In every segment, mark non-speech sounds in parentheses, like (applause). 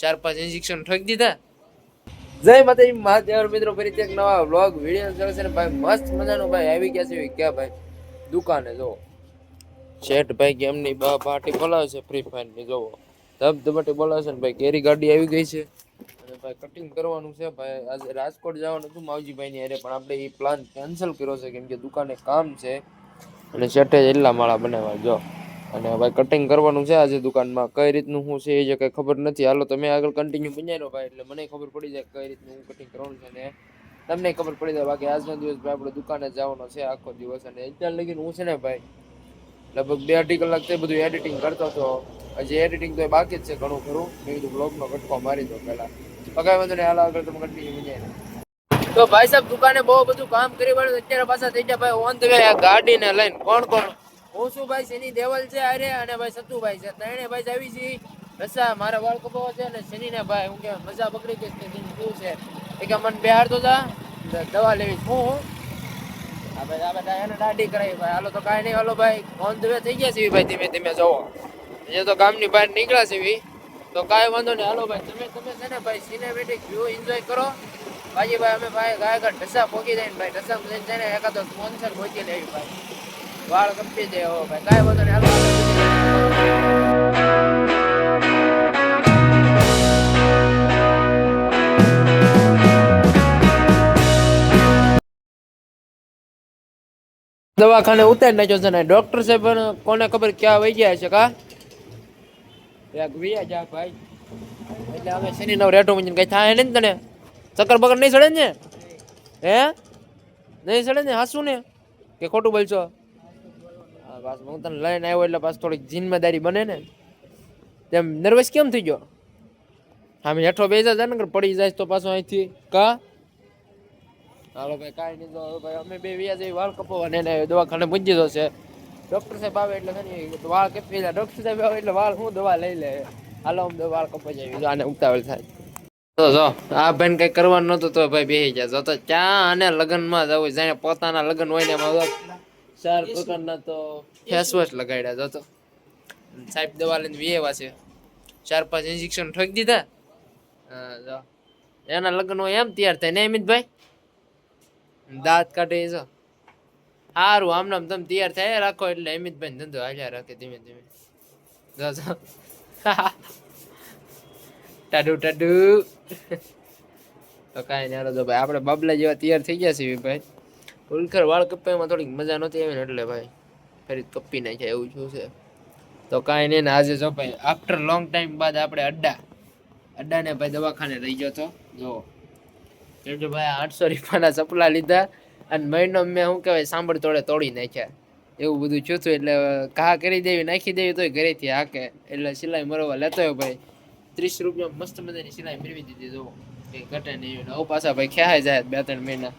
ચાર પાંચ ઇન્જેક્શન ઠોકી દીધા. જય માતાજી, મહાદેવ મિત્રો ફરી એક નવા વ્લોગ વીડિયો ચાલે છે ને ભાઈ, મસ્ત મજાનો ભાઈ, આવી ગયા છે ક્યાં ભાઈ? દુકાને જો શેઠ ભાઈ કે એમની બા પાર્ટી બોલાવે છે ફ્રી ફાયરની જોવો ધબધબાટી બોલાવે છે ને ભાઈ, કેરી ગાડી આવી ગઈ છે. અને ભાઈ કટિંગ કરવાનું છે ભાઈ, આજે રાજકોટ જવાનું હતું માવજીભાઈ ની અરે પણ આપણે એ પ્લાન કેન્સલ કર્યો છે, કેમ કે દુકાને કામ છે. અને શેઠે એટલા માળા બનાવવા જો અને ભાઈ કટિંગ કરવાનું છે આજે દુકાનમાં. કઈ રીતનું શું છે એ જે કઈ ખબર નથી. હાલો તમે આગળ કન્ટિન્યુ બનાવ્યો ભાઈ, એટલે મને ખબર પડી જાય કઈ રીતનું હું કટિંગ કરવાનું છે ને તમને ખબર પડી જાય, બાકી આજનો દિવસ ભાઈ આપણે દુકાને જવાનો છે આખો દિવસ. અને અત્યાર લગીને હું છે ને ભાઈ, લગભગ બે અઢી કલાક તે બધું એડિટિંગ કરતો હતો. હજી એડિટિંગ તો બાકી જ છે ઘણું ખરું. મેં કીધું બ્લોગનો કટકો મારી દો પહેલા. પગાય વાંધો નહીં, હાલ આગળ તમે કન્ટિન્યુ બનાવી તો ભાઈ સાહેબ, દુકાને બહુ બધું કામ કરી વાળું અત્યારે પાછા થઈ ગયા ભાઈ, ઓન આ ગાડીને લઈને. કોણ કોણ? હું શું ભાઈ શની દેવલ છે, અરે અને ભાઈ સતુભાઈ છે. ત્રણે ભાઈ આવી છે રસા, મારા વાળ કપાવા છે અને શની ને ભાઈ, હું કે મજા પકડી ગઈ છે શું છે? એ કે મને બેહાડતો તા દ- દવા લેવી. હું આ ભાઈ, આ બધા એને દાઢી કરાવી. ભાઈ, હાલો તો કાંઈ નહીં, હાલો ભાઈ. ફોન ધ થઈ ગયા છે ભાઈ ધીમે ધીમે જવો એ તો ગામની બહાર નીકળ્યા છે. તો કાંઈ વાંધો નહીં. હાલો ભાઈ, તમે તમે છે ને ભાઈ સિનેમેટિક વ્યૂ એન્જોય કરો. બાજી ભાઈ, અમે ભાઈ ગાય ઢસા પોકી જાય ભાઈ ઢસા જઈને એકાદો સ્પોન્સર પહોંચી લેવી ભાઈ. વાળ કપી દે હો ભાઈ કાંઈ વાંધો નહીં. હાલો દવાખાને ઉતારી નાખ્યો છે ને. ડોક્ટર સાહેબ, પણ કોને ખબર ક્યાં વહી ગયા છે કા? એક વિયા જા ભાઈ. એટલે અમે શનિ નવ રેટો મંજન કઈ થાય નહીં ને તને? ચક્કર બકર નહીં ચડે ને? હે? નહીં ચડે ને? હાસું ને? કે ખોટું બોલશો? હા બસ હું તને લઈને આવ્યો એટલે પાછું થોડીક જિમ્મેદારી બને ને. તેમ નર્વસ કેમ થઈ ગયો? આમ હેઠો બેસા જાય ને પડી જાય તો પાછો અહીંથી. કા? હાલો ભાઈ, કાંઈ નહીં તો ભાઈ, અમે બે વ્યાજ એ વાળ કપાવવા ને દવાખાને પૂછી દીધો છે ડૉક્ટર સાહેબ આવે એટલે છે વાળ કપી જાય ડૉક્ટર સાહેબ આવે એટલે વાળ હું દવા લઈ લે? હાલો અમને વાળ કપાઈ જાય આને ઉતાવળ થાય. તો જો, આ ભાઈ કઈ કરવાનું નતું તો ભાઈ બેસી જાય જો તો ચા અને લગ્નમાં જવું જાણે પોતાના લગ્ન હોય ને એમાં ચાર પ્રકારના તો ફેસ વોશ લગાડ્યા જો તો. સાહેબ દવા લઈને વિયેવા છે. ચાર પાંચ ઇન્જેક્શન ઠોકી દીધા. હા જો. એના લગ્ન હોય એમ તૈયાર થાય ને અમિતભાઈ? દાંત કાઢે જો સારું આમ નામ તમે તૈયાર થાય રાખો એટલે અમિતભાઈ ધંધો હાલ્યા રાખે ધીમે ધીમે. જો જો. (laughs) ટાડુ ટાડુ (laughs) તો કાંઈ નહીં જો ભાઈ આપણે બાબલા જેવા તૈયાર થઈ ગયા છીએ ભાઈ. ઉલખર વાળ કપાઈમાં થોડીક મજા નહોતી આવી ને એટલે ભાઈ ફરી કપી નાખ્યા એવું શું છે. તો કાંઈ નહીં ને આજે જો ભાઈ આફ્ટર લોંગ ટાઈમ બાદ આપણે અડ્ડા, અડ્ડાને ભાઈ દવાખાને રહી ગયો તો જો કેમ કે ભાઈ આઠસો રૂપિયાના ચપલા લીધા અને મહિનો મેં શું કહેવાય, સાંભળ તોડે તોડી નાખ્યા. એવું બધું થયું હતું એટલે ઘા કરી દેવી, નાખી દેવી તોય ઘરેથી હાકે. એટલે સિલાઈ મરવા લેતો હોય ભાઈ. ત્રીસ રૂપિયા મસ્ત મજાની સિલાઈ મેળવી દીધી જો કંઈ ઘટે નહીં. હવે પાછા ભાઈ ખ્યા જાય બે ત્રણ મહિના.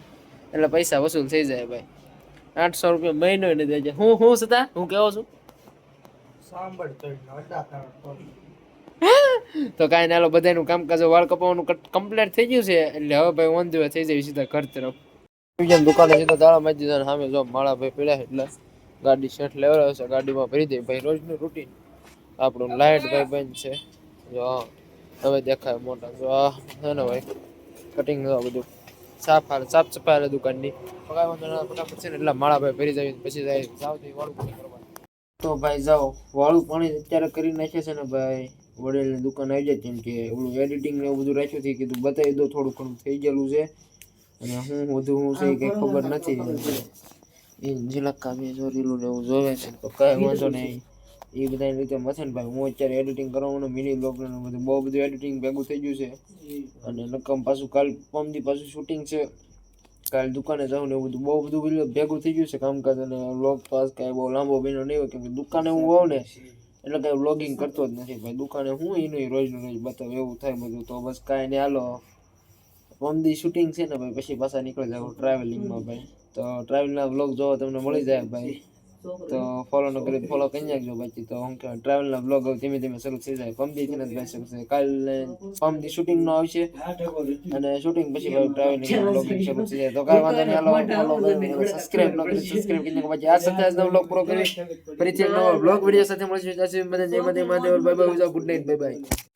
એટલે પૈસા વસૂલ થઈ જાય ભાઈ. આઠસો રૂપિયા મહિનો ને દેજે હું હું સતા? હું કેવો છું? તો કાંઈ ના લો બધાનું કામકાજ વાળ કપાવવાનું કમ્પ્લીટ થઈ ગયું છે. એટલે હવે ભાઈ ઓન ધ થઈ જાય સીધા ઘર તરફ. દુકાને સીધા તાળા મારી દીધા સામે જો માળા ભાઈ પડ્યા એટલે ગાડી શેઠ લેવડાવે છે ગાડીમાં ભરી દે ભાઈ રોજનું રૂટીન આપણું લાઇટ ભાઈ બંધ છે. જો હવે દેખાય મોટા. જો હા ને ભાઈ કટિંગ બધું. સાફ હાલ સાફ સફાઈ હાલે દુકાનની. પગાર વાંધો ફટાફટ છે ને એટલે માળા ભાઈ ભરી જાય, પછી જાય તો વાળું પાણી કરવા તો ભાઈ જાઓ, વાળું પાણી અત્યારે કરી નાખે છે ને ભાઈ, વડેલની દુકાન આવી જાય કેમ કે ઓલું એડિટિંગ ને એવું બધું રાખ્યું છે, કીધું બતાવી દો થોડું ઘણું થઈ ગયેલું છે. અને હું વધુ હું છે કંઈ ખબર નથી. એ ઝીલક્કા મેં જોરીલું ને એવું જોવે છે, તો કાંઈ વાંધો નહીં. એ બધા રીતે મથે ને ભાઈ હું અત્યારે એડિટિંગ કરવાનું, મિની બ્લોગનું બધું. બહુ બધું એડિટિંગ ભેગું થઈ ગયું છે. અને નકમ પાછું કાલ પમદી પાછું શૂટિંગ છે. કાલ દુકાને જાઉં ને એવું બધું. બહુ બધું ભેગું થઈ ગયું છે કામકાજ અને વ્લોગ પાસ કાંઈ બહુ લાંબો બન્યો નહીં હોય, કેમ કે દુકાને હું હોઉં ને, એટલે કાંઈ વ્લોગિંગ કરતો જ નથી. ભાઈ, દુકાને હું એનું રોજનું રોજ બતાવું, એવું થાય બધું. તો બસ કાંઈ નહીં, હાલો. પમદી શૂટિંગ છે ને ભાઈ, પછી પાછા નીકળી જાવ ટ્રાવેલિંગમાં ભાઈ. તો ટ્રાવેલના વ્લોગ જોવા તમને મળી જાય, ભાઈ. તો ફોલો ન કરી ફોલો કરી નાખજો બાકી તો. હું કહેવાય ટ્રાવેલના બ્લોગ ધીમે ધીમે શરૂ થઈ જાય. પમદી થી નથી ભાઈ શકશે કાલે પમદી શૂટિંગ નો આવશે અને શૂટિંગ પછી ભાઈ ટ્રાવેલિંગ બ્લોગિંગ શરૂ થઈ જાય. તો કાંઈ વાંધો નહીં. હાલો ફોલો સબસ્ક્રાઇબ ન કરી સબસ્ક્રાઇબ કરી નાખો. પછી આ આજનો બ્લોગ પૂરો કરી ફરીથી એક નવો બ્લોગ વીડિયો સાથે મળીશું. ત્યાં સુધી બધા જય માતા Mahadev bye bye. Good night bye bye.